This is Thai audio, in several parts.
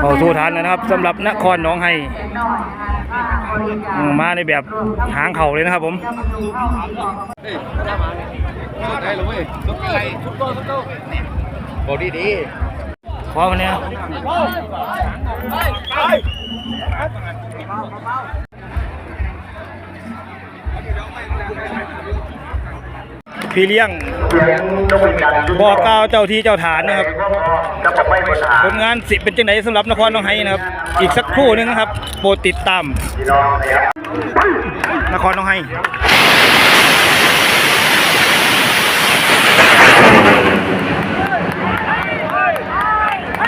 เข้าสู่ฐานแล้วนะครับสำหรับนครหนองไฮมาในแบบหางเข่าเลยนะครับผมบอกดีดีพร้อมวันนี้ พี่เลี้ยง บอกกล่าวเจ้าที่เจ้าฐานนะครับผลงานสิเป็นจังไดสำหรับนครหนองไฮนะครับ อีกสักครู่หนึงนะครับ โปรดติดตาม นครหนองไฮ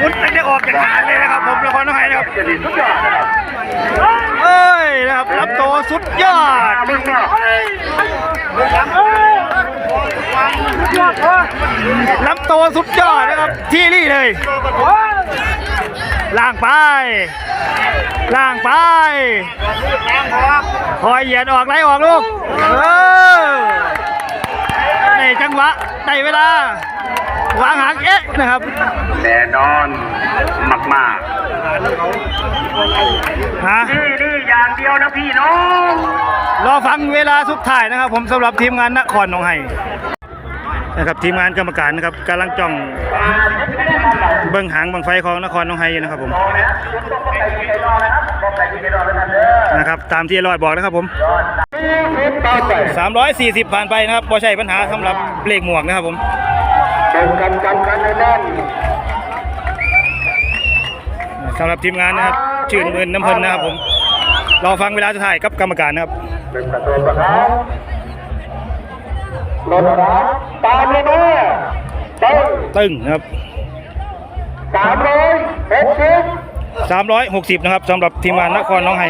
มุนตั้งแต่ออกจากฐานเลยนะครับผมนครหนองไฮนะครับเอ้ยนะครับรับโตวสุดยอด ลำ โตวสุดยอดนะครับที่นี่เลยล่างไปล่างไปคอยเหยียดออกไล่ออกลูกเออในจังหวะในเวลาวางหางเอ๊ะนะครับแน่นอนมากมากฮะๆนี่นี่อย่างเดียวนะพี่น้องรอฟังเวลาสุดท้ายนะครับ ผมสำหรับทีมงานนครหนองไห้ นะครับทีมงานกรรมการนะครับกำลังจ้องเบิ้งหางบังไฟของนครหนองไห้อยู่นะครับผมนะครับตามที่ลอยบอกนะครับผม340 ผ่านไปนะครับบ่ใช่ปัญหาสำหรับเลขหมวกนะครับผมกันกันกันแน่นสำหรับทีมงานนะครับชื่นมื่นน้ำเพลินนะครับผมรอฟังเวลาสุดท้ายกับกรรมการนะครับเป็นป ระตูประครับรถครับตามเลยนะเต้นตึ้งนะครับสามร้อยหกสิบ360นะครับสำหรับทีมงานนครหน้องไห้